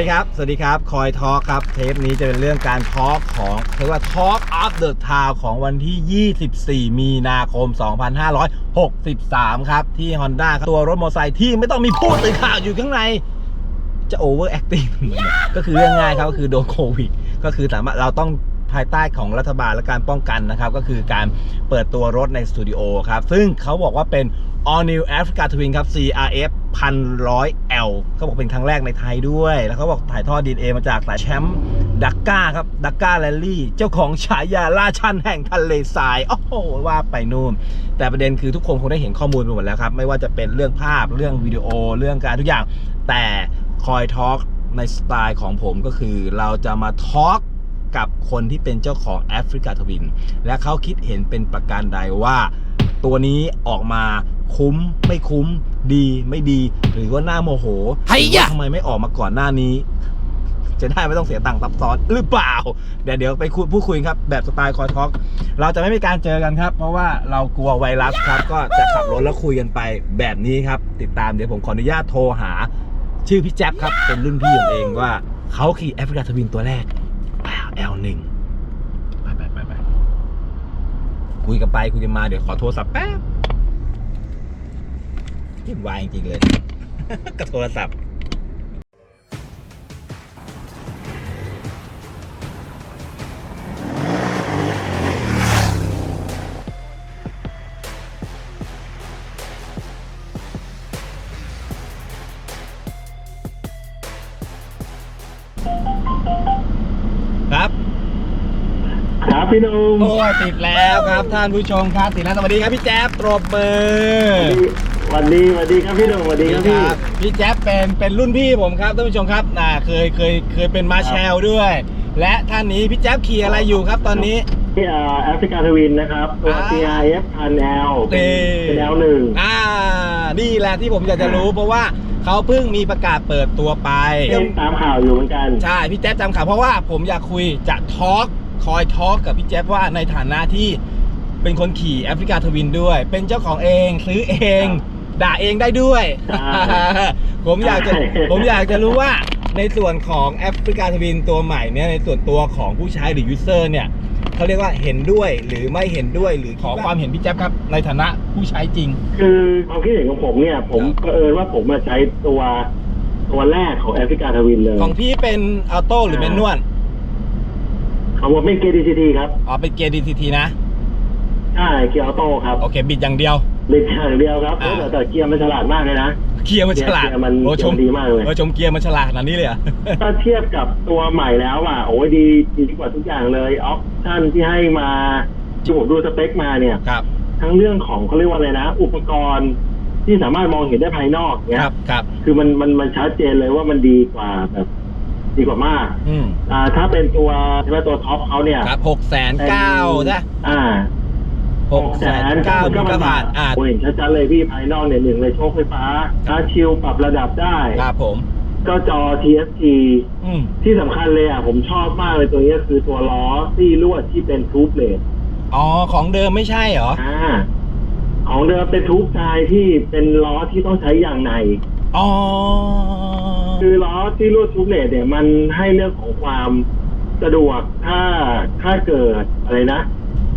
สวัสดีครับ สวัสดีครับ คอยทอครับ เทปนี้จะเป็นเรื่องการทอล์กของเรียกว่า Talk of the Town ของวันที่ 24 มีนาคม 2563 ครับ ที่ Honda ครับตัวรถมอเตอร์ไซค์ที่ไม่ต้องมีผู้ตื่นข่าวอยู่ข้างใน จะ over acting ก็คือเรื่องง่ายครับ ก็คือโดนโควิด ก็คือสามารถเราต้อง ภายใต้ของรัฐบาลและการป้องกันนะครับ ก็คือการเปิดตัวรถในสตูดิโอครับ ซึ่งเขาบอกว่าเป็น All New Africa Twin ครับ CRF 1,100 L เขาบอกเป็นครั้งแรกในไทยด้วย แล้วเขาบอกถ่ายทอดดีเอมาจากสายแชมป์ดักก้าครับดักก้าแรลลี่ เจ้าของฉายาราชันแห่งทะเลทราย โอ้โห ว่าไปนู่น แต่ประเด็นคือทุกคนคงได้เห็นข้อมูลไปหมดแล้วครับ ไม่ว่าจะเป็นเรื่องภาพเรื่องวิดีโอเรื่องการทุกอย่าง แต่คอยทอล์กในสไตล์ของผมก็คือเราจะมาทอล์ก กับคนที่เป็นเจ้าของแอฟริกาทวิน และเขาคิดเห็นเป็นประการใดว่า ตัวนี้ออกมาคุ้มไม่คุ้มดีไม่ดี หรือว่าหน้าโมโหไอ้ยะหรือว่าทำไมไม่ออกมาก่อนหน้านี้ จะได้ไม่ต้องเสียตังค์ซับซ้อนหรือเปล่า เดี๋ยวเดี๋ยวไปคุยพูดคุยครับ แบบสไตล์คอยทอล์กเราจะไม่มีการเจอกันครับ เพราะว่าเรากลัวไวรัสครับ ก็จะขับรถแล้วคุยกันไปแบบนี้ครับ ติดตามเดี๋ยวผมขออนุญาตโทรหา ชื่อพี่แจ๊บครับเป็นรุ่นพี่ผมเองว่าเขาขี่แอฟริกาทวินตัวแรก L1 ไปไปไปไปคุยกันไปคุยกันมาเดี๋ยวขอโทรศัพท์แป๊บยิ่วายจริงๆเลย กับโทรศัพท์ พี่หนุ่มโอ้ยติดแล้วครับท่านผู้ชมครับติดแล้วสวัสดีครับพี่แจ๊บปรบมือสวัสดีสวัสดีครับพี่หนุ่มสวัสดีครับพี่พี่แจ๊บเป็นเป็นรุ่นพี่ผมครับท่านผู้ชมครับน่าเคยเคยเคยเป็นมาแชลด้วย และท่านนี้พี่แจ๊บขี่อะไรอยู่ครับตอนนี้ที่เอ่อแอฟริกาทวินนะครับตัวอ่า CRF 1000 L เป็นนี่เป็น L หนึ่งอ่านี่แหละที่ผมอยากจะรู้เพราะว่าเขาเพิ่งมีประกาศเปิดตัวไปตามข่าวอยู่เหมือนกัน ใช่ พี่แจ๊บจำข่าวเพราะว่าผมอยากคุยจะทอล์ก คอยทอล์กกับพี่แจ๊บว่าในฐานะที่เป็นคนขี่แอฟริกาทวินด้วย เป็นเจ้าของเองซื้อเอง ด่าเองได้ด้วย ใช่ ผมอยากจะใช่ผมอยากจะรู้ว่าในส่วนของแอฟริกาทวินตัวใหม่เนี่ยในส่วนตัวของผู้ใช้หรือยูเซอร์เนี่ยเขาเรียกว่าเห็นด้วยหรือไม่เห็นด้วยหรือขอความเห็นพี่แจ๊บครับ ในฐานะผู้ใช้จริง คือความคิดเห็นของผมเนี่ย ผมครับก็เอิญว่าผมมาใช้ตัวตัวแรกของแอฟริกาทวินเลย ของพี่เป็นออโต้หรือเป็นนวล ของผมเป็น KDCT ครับ อ๋อเป็นเกียร์ดีทีนะ ใช่ เกียร์ออโต้ครับโอเค บิดอย่างเดียวเล็กอย่างเดียวครับอ่า แต่แต่เกียร์มันฉลาดมากเลยนะ เกียร์มันฉลาดเกียร์มันโอ้ชมเกียร์มันดีมากเลย โอ้ชมเกียร์มันฉลาดขนาดนี้เลยเหรอะ ถ้าเทียบกับตัวใหม่แล้วอะโอ้ยดีดีกว่าทุกอย่างเลยออปชั่นที่ให้มาที่ผมดูสเปคมาเนี่ย ครับ ทั้งเรื่องของเขาเรียกว่าอะไรนะ อุปกรณ์ที่สามารถมองเห็นได้ภายนอกคเนี้ยรับครับ คือมันมันมันชัดเจนเลยว่ามันดีกว่าแบบ ดีกว่ามาก อืมอ่า ถ้าเป็นตัวใช่ไหมตัวท็อปเขาเนี่ยครับหกแสนเก้าจ้ะอ่าหกแสนเก้าก็ก็ผ่านอ่าโอ้ยเห็นชัดๆเลยพี่ภายนอกเนี่ยหนึ่งเลยโชคไฟฟ้าชาร์จชิลปรับระดับได้ครับผมก็จอ TFT อืมที่สำคัญเลยอะ ผมชอบมากเลยตัวนี้ก็คือตัวล้อซี่ลวดที่เป็นทูบเลดอ๋อ ของเดิมไม่ใช่เหรอ อ่า ของเดิมเป็นทูบทรายที่เป็นล้อที่ต้องใช้อย่างใน อ๋อ คือล้อที่ลวดทูบเลดเนี่ยมันให้เรื่องของความสะดวกถ้าถ้าเกิดอะไรนะ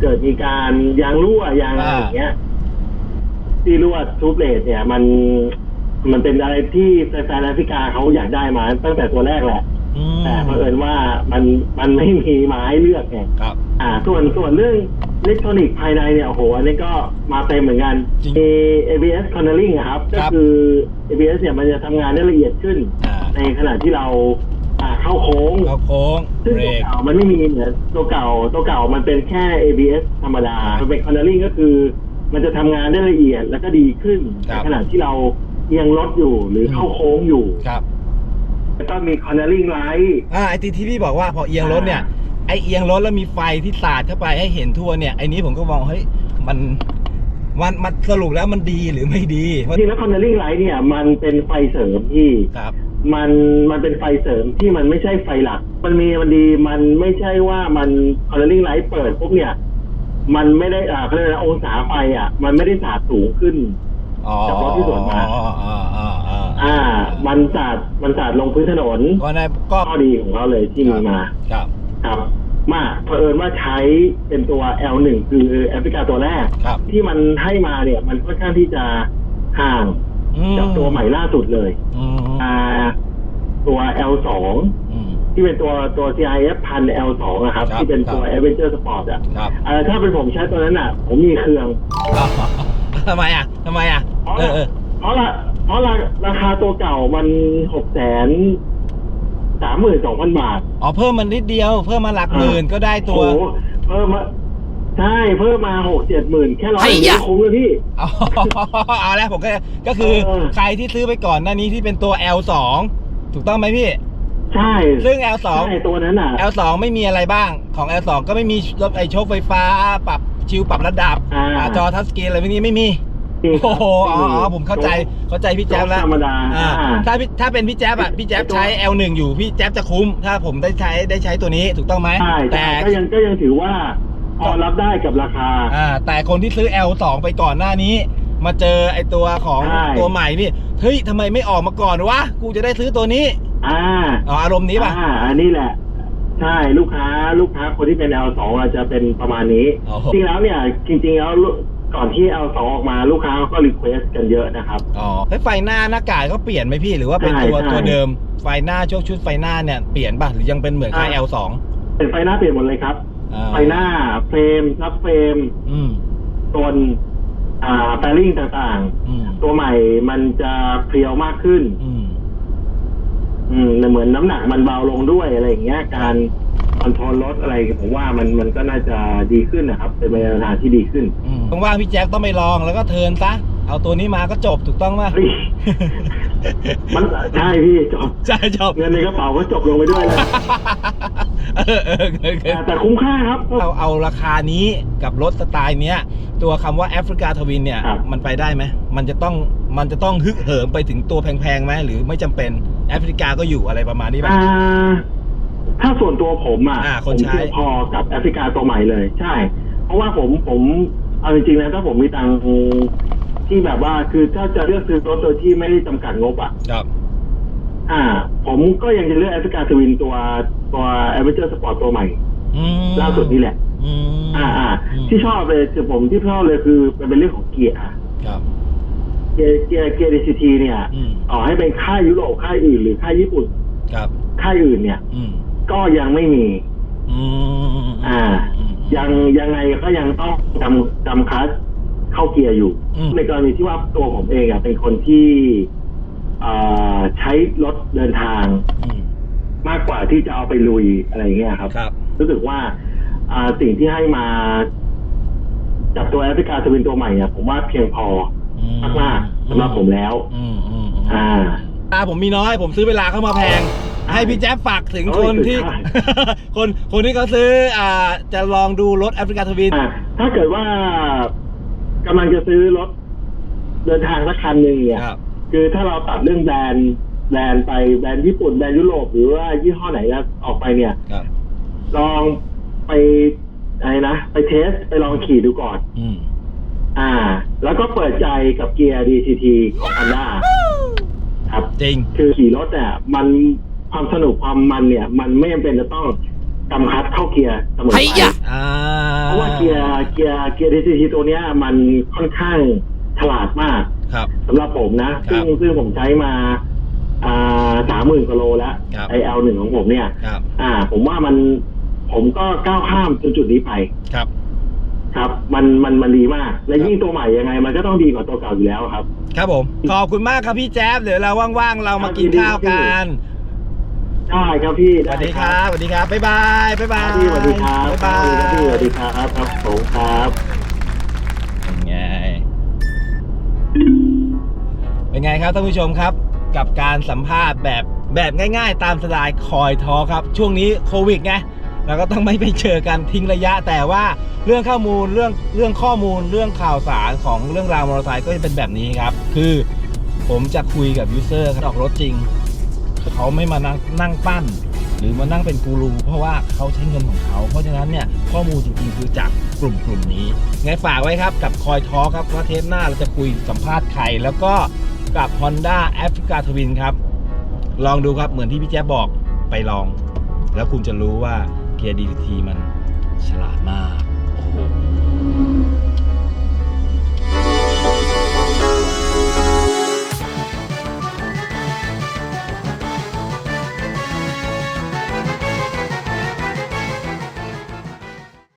เกิดมีการยางรั่วยางอะไรอ่าอย่างเงี้ยที่ลวดทูบเลดเนี่ย มันมันเป็นอะไรที่แฟนๆแอฟริกาเขาอยากได้มา ตั้งแต่ตัวแรกแหละอืมแต่เผอิญว่ามันมันไม่มีไม้เลือกไงครับ อ่า ส่วนส่วนเรื่อง อิเล็กทรอนิกส์ภายในเนี่ยโอ้โหอันนี้ก็มาเต็มเหมือนกันจริงมี ABS cornering อะครับ ก็ครับ คือ ABS เนี่ยมันจะทำงานได้ละเอียดขึ้น อ่าในขณะที่เราอ่าเข้าโค้ง เข้าโค้งซึ่งเบรตัวก เก่ามันไม่มีเหมือนตัวเก่าตัวเก่ามันเป็นแค่ ABS ธรรมดามันเป็น cornering ก็คือ มันจะทำงานได้ละเอียดแล้วก็ดีขึ้นครัในบ ขณะที่เราเอียงรถอยู่หรือเข้าโค้งอยู่ครับ แล้วก็มี cornering light อ่าไอที่ที่พี่บอกว่าพอเอียงรถเนี่ย ไอเอียงรถแล้วมีไฟที่สาดเข้าไปให้เห็นทั่วเนี่ยไอนี้ผมก็มองเฮ้ยมันมันมันสรุปแล้วมันดีหรือไม่ดีเพราะจริงๆแล้ว cornering light เนี่ย มันเป็นไฟเสริมที่ครับ มันมันเป็นไฟเสริมที่มันไม่ใช่ไฟหลัก มันมีมันดีมันไม่ใช่ว่ามัน cornering light เปิดปุ๊บเนี่ย มันไม่ได้อ่าเขาเรียกอะไรนะองศาไฟอะ มันไม่ได้สาดสูงขึ้นอ๋อจากรถที่สวนมาอ๋ออ๋ออ๋ออ๋ออ่า มันสาดมันสาดลงพื้นถนนก็ในก็ข้อดีของเขาเลยที่มีมา ครับครับ มากเผอิญว่าใช้เป็นตัว L1 คือแอฟริกาตัวแรก ครับ ที่มันให้มาเนี่ย มันค่อนข้างที่จะห่างอืมจากตัวใหม่ล่าสุดเลยอืมอ่าตัว L2 อืม ที่เป็นตัวตัว CIF พัน L2 อะครับ ครับที่เป็นตัว ครับ Adventure Sport อะครับเอ่อถ้าเป็นผมใช้ตัวนั้นอะผมมีเครื่องทำไมอะทำไมอะเพราะเออเออเพราะละเพราะราราคาตัวเก่ามันหกแสน สามหมื่นสองพันบาทอ๋อเพิ่มมันนิดเดียว เพิ่มมาหลักหมื่นก็ได้ตัว โอ้โหเพิ่มมาใช่เพิ่มมาหกเจ็ดหมื่นแค่ร้อยไอ้เดียยะวคุ้มเลยพี่ อ๋อเอาแล้วผมก็ก็คือเออ ใครที่ซื้อไปก่อนหน้านี้ที่เป็นตัว L2 ถูกต้องไหมพี่ ใช่ซึ่ง L2 ใช่ตัวนั้นอะ L2 ไม่มีอะไรบ้างของ L2 ก็ไม่มีรถไอโชคไฟฟ้า ปรับชิวปรับระดับอ่า อ่าจอทัชสกรีนอะไรพวกนี้ไม่มี นี่โอ้โหอ๋ออ๋อผมเข้าใจเข้าใจพี่แจ๊บแล้วธรรมดาอ่าอ่าถ้าพี่ถ้าเป็นพี่แจ๊บอะพี่แจ๊บใช้ L1 อยู่พี่แจ๊บจะคุ้ม ถ้าผมได้ใช้ได้ใช้ตัวนี้ถูกต้องไหมใช่แต่แต่ก็ยังก็ยังถือว่าพอรับได้กับราคาอ่าแต่คนที่ซื้อ L2 ไปก่อนหน้านี้ มาเจอไอตัวของใช่ ตัวใหม่นี่เฮ้ยทำไมไม่ออกมาก่อนวะกูจะได้ซื้อตัวนี้อ่าอ๋ออารมณ์นี้ป่ะอ่าอันนี้แหละ ใช่ลูกค้าลูกค้าคนที่เป็น L2 อาจจะเป็นประมาณนี้อ๋อจริงแล้วเนี่ยจริงๆแล้วลู กก่อนที่ L2 ออกมาลูกค้าเขาก็รีเควสกันเยอะนะครับ อ๋อเฮ้ยไฟหน้าหน้ากากก็เปลี่ยนไหมพี่หรือว่าเป็นใช่ตัวใช่ ตัวเดิมไฟหน้าช่วงชุดไฟหน้าเนี่ยเปลี่ยนป่ะหรือยังเป็นเหมือนค่ายอ่า L2 เป็นไฟหน้าเปลี่ยนหมดเลยครับ อ่าไฟหน้าเฟรมซับเฟรมอืมตัวอ่าแปริงต่างอืมๆ ตัวใหม่มันจะเพรียวมากขึ้น อืมอืมเหมือนน้ำหนักมันเบาลงด้วยอะไรอย่างเงี้ย การ คอนโทรลรถอะไรผมว่ามันมันก็น่าจะดีขึ้นนะครับ เป็นไปในทางที่ดีขึ้นอืมว่างๆพี่แจ็คต้องไปลองแล้วก็เทิร์นซะ เอาตัวนี้มาก็จบถูกต้องป่ะ เฮ้ย มันใช่พี่จบใช่จบเงินในกระเป๋าก็จบลงไปด้วยเลยเออเออเออเอแต่อแต่คุ้มค่าครับ เราเอาราคานี้กับรถสไตล์เนี้ย ตัวคำว่าแอฟริกาทวินเนี่ย ครับ มันไปได้ไหม มันจะต้องมันจะต้องฮึกเหิมไปถึงตัวแพงๆไหมหรือไม่จำเป็นแอฟริกาก็อยู่อะไรประมาณนี้ป่ะ อ่า ถ้าส่วนตัวผมอะอ่าผคนมใช้เพียงพอกับแอฟริกาตัวใหม่เลย ใช่ เพราะว่าผมผมเอาจริงๆนะถ้าผมมีตังค์ที่แบบว่าคือถ้าจะเลือกซื้อรถโดยที่ไม่ได้จำกัดงบอะ ครับ อ่า ผมก็ยังจะเลือกแอฟริกาทวินตัวตัวแอเวอร์เจอร์สปอร์ตตัวใหม่ อืมล่าสุดนี่แหละ อืมอ่าอ่ามที่ชอบเลยคือผมที่ชอบเลยคือมันเป็นเรื่องของเกียร์ครับ เกียร์เกียร์เกียร์ดีซีทีเนี่ยอืมต่อให้เป็นค่ายยุโรปค่ายอื่นหรือค่ายญี่ปุ่น ครับ ค่ายอื่นเนี่ย อืม ก็ยังไม่มี อืมอ่าอืมยังยังไงก็ยังต้องจำจำคลัสเข้าเกียร์อยู่ อืมในกรณีที่ว่าตัวผมเองอะเป็นคนที่อ่าใช้รถเดินทางอืมมากกว่าที่จะเอาไปลุยอะไรอย่างเงี้ยครับ ครับ รู้สึกว่าอ่าสิ่งที่ให้มาจับตัวแอฟริกาสวินตัวใหม่เนี่ยผมว่าเพียงพออืมากๆสำหรับผมแล้ว อืมอืมอืมอ่า ตาผมมีน้อย ผมซื้อเวลาเข้ามาแพง ให้พี่แจ๊บฝากถึงโอ้คยนที่สุดยอดคนคนที่เขาซื้อ อ่า จะลองดูรถแอฟริกาทวินอ่าถ้าเกิดว่ากำลังจะซื้อรถเดินทางสักคันหนึ่งเนี่ยครับคือถ้าเราตัดเรื่องแบรนด์แบรนด์ไปแบรนด์ญี่ปุ่นแบรนด์ยุโรปหรือว่ายี่ห้อไหนก็ออกไปเนี่ยครับลองไปอะไรนะไปเทสไปลองขี่ดูก่อนอืมอ่า แล้วก็เปิดใจกับเกียร์ DCT ของ Honda ครับจริง คือขี่รถเนี่ยมัน ความสนุกความมันเนี่ย มันไม่จำเป็นจะต้องกำคัดเข้าเกียร์เสมอไปอ่าเพราะว่าเกียร์เกียร์เกียร์ DCT ตัวเนี้ยมันค่อนข้างฉลาดมากครับ สำหรับผมนะซึ่งซึ่งผมใช้มาอ่าสามหมื่นกว่าโลแล้วครับ ไอเอลหนึ่งของผมเนี่ย ครับอ่า ผมว่ามันผมก็ก้าวข้ามจนจุดนี้ไป ครับ ครับ มันมันมันดีมาก และยิ่งตัวใหม่ยังไง มันก็ต้องดีกว่าตัวเก่าอยู่แล้วครับ ครับผม ขอบคุณมากครับพี่แจ๊บเดี๋ยวเราว่างๆ เรามากินข้าวกัน ได้ครับพี่สวัสดีครับสวัสดีครับบ๊ายบายบ๊ายบายพี่สวัสดีครับบ๊ายบายพี่สวัสดีครับครับผมครับเป็นไงเป็นไงครับท่านผู้ชมครับ กับการสัมภาษณ์แบบแบบง่าย ๆ ตามสไตล์คอยทอครับ ช่วงนี้โควิดไงเราก็ต้องไม่ไปเจอกันทิ้งระยะแต่ว่าเรื่องข้อมูลเรื่องเรื่องข้อมูลเรื่องข่าวสารของเรื่องราวมอเตอร์ไซค์ก็จะเป็นแบบนี้ครับ คือผมจะคุยกับยูเซอร์ครับออกรถจริง เขาไม่มานั่งนั่งปั้น หรือมานั่งเป็นกูรูเพราะว่าเขาใช้เงินของเขาเพราะฉะนั้นเนี่ยข้อมูลจริงๆคือจากกลุ่มกลุ่มนี้ไงฝากไว้ครับกับคอยทอครับว่าเทปหน้าเราจะคุยสัมภาษณ์ใครแล้วก็กับ Honda Africa Twin ครับ ลองดูครับเหมือนที่พี่แจ๊บบอกไปลอง แล้วคุณจะรู้ว่าเกียร์ DCT มันฉลาดมากโอ้โห